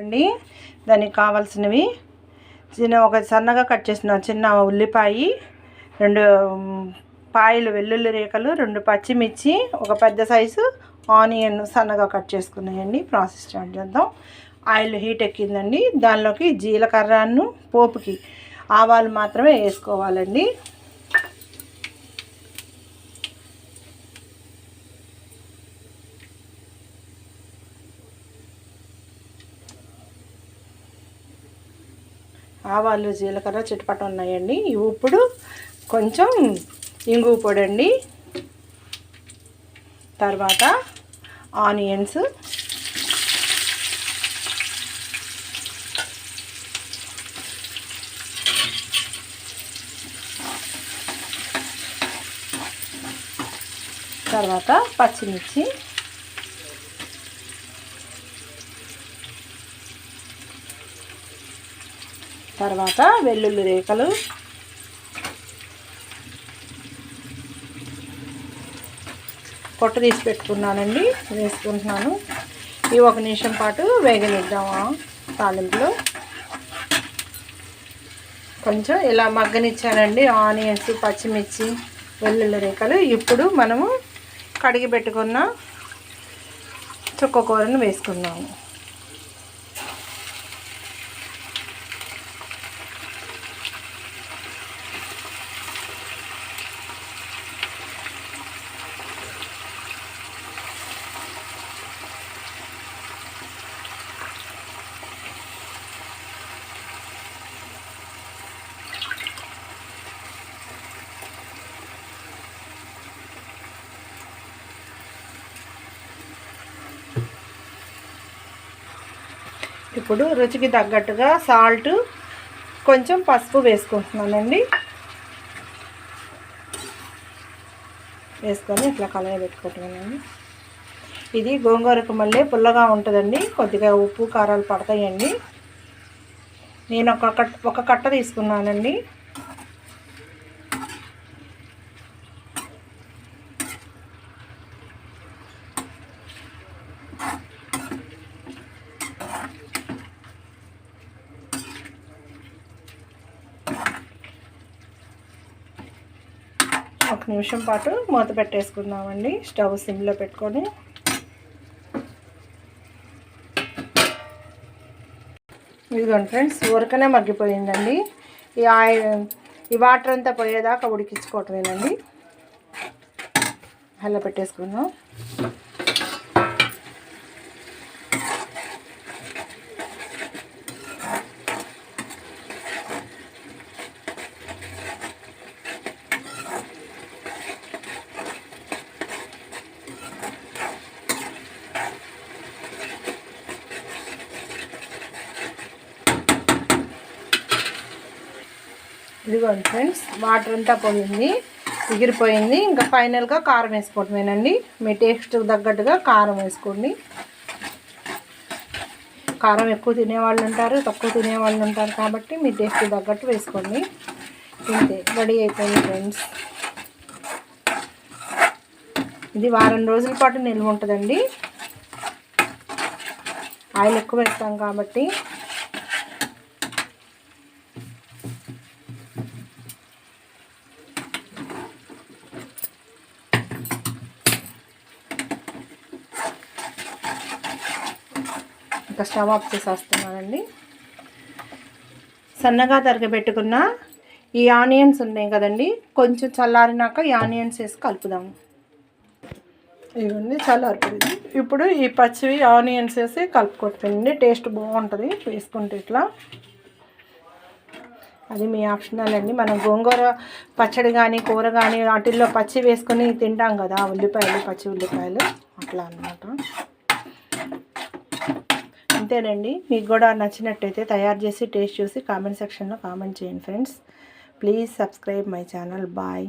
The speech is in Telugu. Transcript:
చూడండి దానికి కావాల్సినవి. చిన్న ఒక సన్నగా కట్ చేసిన చిన్న ఉల్లిపాయ రెండు పాయలు వెల్లుల్లి రేఖలు రెండు పచ్చిమిర్చి ఒక పెద్ద సైజు ఆనియన్ సన్నగా కట్ చేసుకున్నాయండి. ప్రాసెస్ స్టార్ట్ చేద్దాం. ఆయిల్ హీట్ ఎక్కిందండి. దానిలోకి జీలకర్రను పోపుకి ఆవాలు మాత్రమే వేసుకోవాలండి. ఆవాలు జీలకర్ర చిటపట ఉన్నాయండి. ఇవి ఇప్పుడు కొంచెం ఇంగువ పొడి అండి తర్వాత ఆనియన్స్. తర్వాత పచ్చిమిర్చి. తర్వాత వెల్లుల్లి రేఖలు. పొట్టు తీసి పెట్టుకున్నానండి వేసుకుంటున్నాను. ఇవి ఒక నిమిషం పాటు వేగనిద్దామా తాలింపులో. కొంచెం ఇలా మగ్గనిచ్చానండి ఆనియన్స్ పచ్చిమిర్చి వెల్లుల్లి రేఖలు. ఇప్పుడు మనము కడిగి పెట్టుకున్న చుక్క కూరను వేసుకున్నాము ఇప్పుడు రుచికి తగ్గట్టుగా సాల్ట్ కొంచెం పసుపు వేసుకుంటున్నానండి. వేసుకొని ఇట్లా కలయ పెట్టుకుంటున్నానండి. ఇది గోంగూరకు మళ్ళీ పుల్లగా ఉంటుందండి. కొద్దిగా ఉప్పు కారాలు పడతాయండి. నేను ఒక కట్ట ఒక కట్ట తీసుకున్నానండి. ఒక నిమిషం పాటు మూత పెట్టేసుకుందామండి. స్టవ్ సిమ్లో పెట్టుకొని. ఇదిగోండి ఫ్రెండ్స్ ఊరకనే మగ్గిపోయిందండి. ఈ ఆయిల్ ఈ వాటర్ అంతా పోయేదాకా ఉడికించుకోవటమేనండి. అలా పెట్టేసుకుందాం. ఇదిగోండి ఫ్రెండ్స్ వాటర్ అంతా పోయింది ఎగిరిపోయింది. ఇంకా ఫైనల్గా కారం వేసుకోవటమేనండి. మీ టేస్ట్ తగ్గట్టుగా కారం వేసుకోండి. కారం ఎక్కువ తినేవాళ్ళు ఉంటారు తక్కువ తినేవాళ్ళు ఉంటారు కాబట్టి మీ టేస్ట్ తగ్గట్టు వేసుకోండి. తింటే రెడీ అయిపోయింది ఫ్రెండ్స్. ఇది వారం రోజుల పాటు నిల్వ ఉంటుందండి. ఆయిల్ ఎక్కువ వేస్తాం కాబట్టి ఇంకా స్టవ్ ఆఫ్ చేసేస్తున్నానండి. సన్నగా తరగబెట్టుకున్న ఈ ఆనియన్స్ ఉన్నాయి కదండి కొంచెం చల్లారినాక ఈ ఆనియన్స్ వేసి కలుపుదాము ఇవన్నీ చల్లారిపోయింది. ఇప్పుడు ఈ పచ్చివి ఆనియన్స్ వేసి కలుపుకొట్టండి టేస్ట్ బాగుంటుంది వేసుకుంటే ఇట్లా. అది మీ ఆప్షనల్ అండి. మనం గోంగూర పచ్చడి కానీ కూర కానీ వాటిల్లో పచ్చి వేసుకొని తింటాం కదా ఉల్లిపాయలు పచ్చి ఉల్లిపాయలు అట్లా అన్నమాట. అంతేనండి. మీకు కూడా నచ్చినట్టయితే తయారు చేసి టేస్ట్ చూసి కామెంట్ సెక్షన్లో కామెంట్ చేయండి friends. Please subscribe my channel. Bye.